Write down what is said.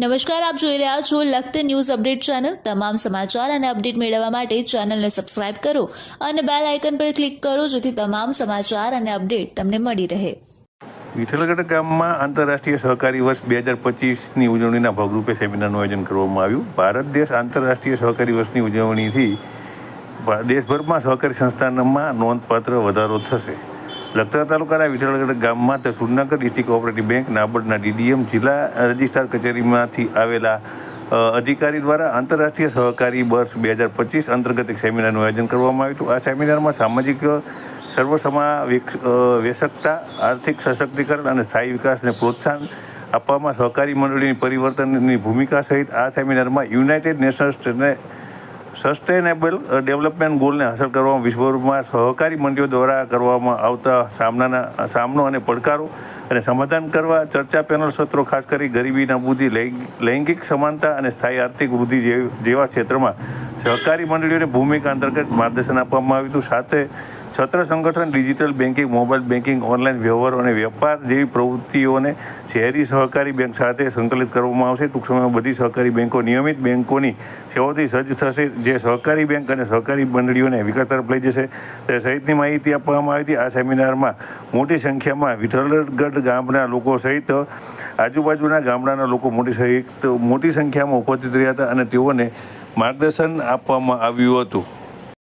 નમસ્કાર, આપ જોઈ રહ્યા છો લખત ન્યૂઝ અપડેટ ચેનલ. તમામ સમાચાર અને અપડેટ મેળવવા માટે ચેનલને સબસ્ક્રાઇબ કરો અને બેલ આઇકન પર ક્લિક કરો જેથી તમામ સમાચાર અને અપડેટ તમને મળી રહે. વિઠ્ઠલગઢ ગામમાં આંતરરાષ્ટ્રીય સહકારી વર્ષ બે હજાર પચીસની ઉજવણીના ભાગરૂપે સેમિનારનું આયોજન કરવામાં આવ્યું. ભારત દેશ આંતરરાષ્ટ્રીય સહકારી વર્ષની ઉજવણીથી દેશભરમાં સહકારી સંસ્થાનમાં નોંધપાત્ર વધારો થશે. લખતર તાલુકાના વિઠળગઢ ગામમાં તે સુરનગર ડિસ્ટ્રિક્ટ કોઓપરેટિવ બેંક નાબડના ડીડીએમ જિલ્લા રજિસ્ટ્રાર કચેરીમાંથી આવેલા અધિકારી દ્વારા આંતરરાષ્ટ્રીય સહકારી વર્ષ બે હજાર પચીસ અંતર્ગત એક સેમિનારનું આયોજન કરવામાં આવ્યું હતું. આ સેમિનારમાં સામાજિક સર્વસમા વેશકતા આર્થિક સશક્તિકરણ અને સ્થાયી વિકાસને પ્રોત્સાહન આપવામાં સહકારી મંડળીની પરિવર્તનની ભૂમિકા સહિત આ સેમિનારમાં યુનાઇટેડ નેશન્સને સસ્ટેનેબલ ડેવલપમેન્ટ ગોલને હાંસલ કરવામાં વિશ્વભરમાં સહકારી મંડળીઓ દ્વારા કરવામાં આવતા સામનાના સામનો અને પડકારો અને સમાધાન કરવા ચર્ચા પેનલ સત્રો, ખાસ કરી ગરીબી નાબૂદી લૈંગિક સમાનતા અને સ્થાયી આર્થિક વૃદ્ધિ જેવા ક્ષેત્રમાં સહકારી મંડળીઓની ભૂમિકા અંતર્ગત માર્ગદર્શન આપવામાં આવ્યું હતું. સાથે છત્ર સંગઠન, digital banking mobile banking online વ્યવહારો અને વેપાર જેવી પ્રવૃત્તિઓને શહેરી સહકારી બેંક સાથે સંકલિત કરવામાં આવશે. ટૂંક સમયમાં બધી સહકારી બેંકો નિયમિત બેંકોની સેવાઓથી સજ્જ થશે. જે સહકારી બેંક અને સહકારી મંડળીઓને વિકાસ તરફ લઈ જશે. તે સહિતની માહિતી આપવામાં આવી હતી. આ સેમિનારમાં મોટી સંખ્યામાં વિઠ્ઠલગઢ ગામના લોકો સહિત આજુબાજુના ગામડાના લોકો મોટી સહિત મોટી સંખ્યામાં ઉપસ્થિત રહ્યા હતા અને તેઓને માર્ગદર્શન આપવામાં આવ્યું હતું.